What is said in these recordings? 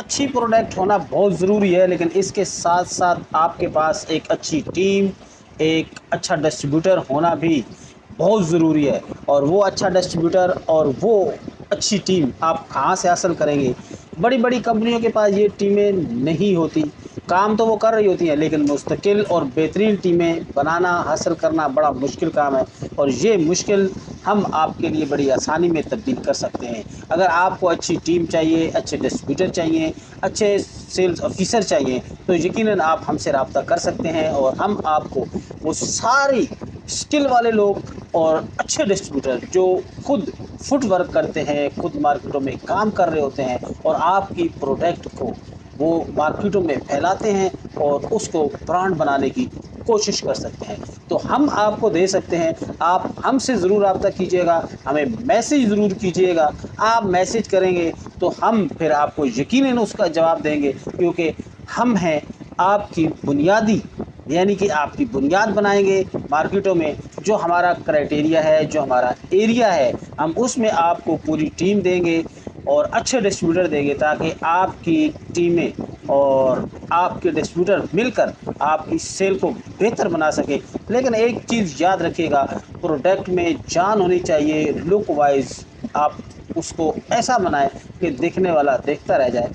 اچھی پروڈکٹ ہونا بہت ضروری ہے، لیکن اس کے ساتھ ساتھ آپ کے پاس ایک اچھی ٹیم ایک اچھا ڈسٹریبیوٹر ہونا بھی بہت ضروری ہے۔ اور وہ اچھا ڈسٹریبیوٹر اور وہ اچھی ٹیم آپ کہاں سے حاصل کریں گے؟ بڑی بڑی کمپنیوں کے پاس یہ ٹیمیں نہیں ہوتی۔ کام تو وہ کر رہی ہوتی ہیں، لیکن مستقل اور بہترین ٹیمیں بنانا، حاصل کرنا بڑا مشکل کام ہے۔ اور یہ مشکل ہم آپ کے لیے بڑی آسانی میں تبدیل کر سکتے ہیں۔ اگر آپ کو اچھی ٹیم چاہیے، اچھے ڈسٹریبیوٹر چاہیے، اچھے سیلز آفیسر چاہیے، تو یقیناً آپ ہم سے رابطہ کر سکتے ہیں اور ہم آپ کو وہ ساری اسکل والے لوگ اور اچھے ڈسٹریبیوٹر جو خود فٹ ورک کرتے ہیں، خود مارکیٹوں میں کام کر رہے ہوتے ہیں اور آپ کی پروڈکٹ کو وہ مارکیٹوں میں پھیلاتے ہیں اور اس کو برانڈ بنانے کی کوشش کر سکتے ہیں۔ تو ہم آپ کو دے سکتے ہیں، آپ ہم سے ضرور رابطہ کیجیے گا، ہمیں میسیج ضرور کیجیے گا، آپ میسیج کریں گے تو ہم پھر آپ کو یقیناً اس کا جواب دیں گے کیونکہ ہم ہیں آپ کی بنیادی یعنی کہ آپ کی بنیاد بنائیں گے مارکیٹوں میں جو ہمارا کرائٹیریا ہے، جو ہمارا ایریا ہے، ہم اس میں آپ کو پوری ٹیم دیں گے اور اچھے ڈسٹریبیوٹر دیں گے تاکہ آپ کی ٹیمیں اور آپ کے ڈسٹریبیوٹر مل کر آپ کی سیل کو بہتر بنا سکیں۔ لیکن ایک چیز یاد رکھیے گا پروڈکٹ میں جان ہونی چاہیے لک وائز آپ اس کو ایسا بنائیں کہ دیکھنے والا دیکھتا رہ جائے،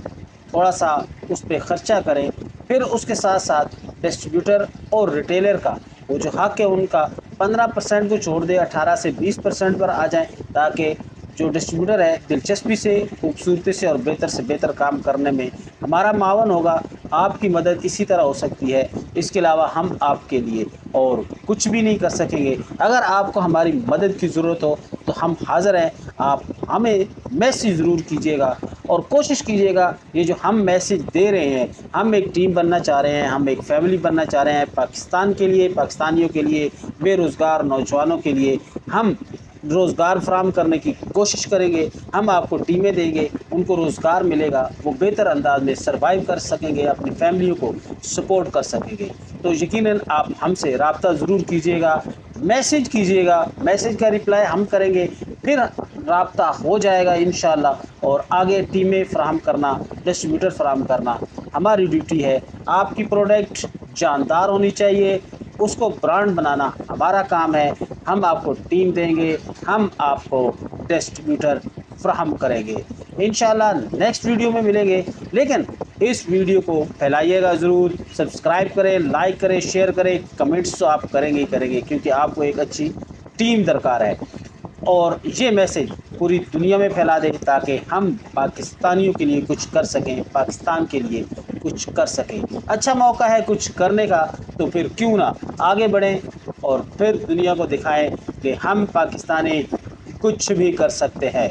تھوڑا سا اس پہ خرچہ کریں، پھر اس کے ساتھ ساتھ ڈسٹریبیوٹر اور ریٹیلر کا۔ وہ جو حق ہے ان کا پندرہ پرسینٹ کو چھوڑ دے، اٹھارہ سے بیس پرسینٹ پر آ جائیں تاکہ جو ڈسٹریبیوٹر ہے دلچسپی سے، خوبصورتی سے اور بہتر سے بہتر کام کرنے میں ہمارا معاون ہوگا۔ آپ کی مدد اسی طرح ہو سکتی ہے۔ اس کے علاوہ ہم آپ کے لیے اور کچھ بھی نہیں کر سکیں گے۔ اگر آپ کو ہماری مدد کی ضرورت ہو تو ہم حاضر ہیں۔ آپ ہمیں میسیج ضرور کیجیے گا۔ اور کوشش کیجیے گا، یہ جو ہم میسیج دے رہے ہیں، ہم ایک ٹیم بننا چاہ رہے ہیں، ہم ایک فیملی بننا چاہ رہے ہیں پاکستان کے لیے، پاکستانیوں کے لیے، بے روزگار نوجوانوں کے لیے۔ ہم روزگار فراہم کرنے کی کوشش کریں گے، ہم آپ کو ٹیمیں دیں گے، ان کو روزگار ملے گا، وہ بہتر انداز میں سروائیو کر سکیں گے، اپنی فیملیوں کو سپورٹ کر سکیں گے۔ تو یقیناً آپ ہم سے رابطہ ضرور کیجیے گا میسیج کیجیے گا میسیج کا رپلائی ہم کریں گے۔ پھر رابطہ ہو جائے گا انشاءاللہ اور آگے ٹیمیں فراہم کرنا ڈسٹریبیوٹر فراہم کرنا ہماری ڈیوٹی ہے۔ آپ کی پروڈکٹ جاندار ہونی چاہیے، اس کو برانڈ بنانا ہمارا کام ہے۔ ہم آپ کو ٹیم دیں گے، ہم آپ کو ڈسٹریبیوٹر فراہم کریں گے۔ انشاءاللہ نیکسٹ ویڈیو میں ملیں گے۔ لیکن اس ویڈیو کو پھیلائیے گا ضرور۔ سبسکرائب کریں لائک کریں شیئر کریں کمنٹس تو آپ کریں گے ہی کریں گے، کیونکہ آپ کو ایک اچھی ٹیم درکار ہے۔ اور یہ میسیج پوری دنیا میں پھیلا دیں تاکہ ہم پاکستانیوں کے لیے کچھ کر سکیں، پاکستان کے لیے کچھ کر سکیں۔ اچھا موقع ہے کچھ کرنے کا، تو پھر کیوں نہ آگے بڑھیں اور پھر دنیا کو دکھائیں کہ ہم پاکستانی کچھ بھی کر سکتے ہیں۔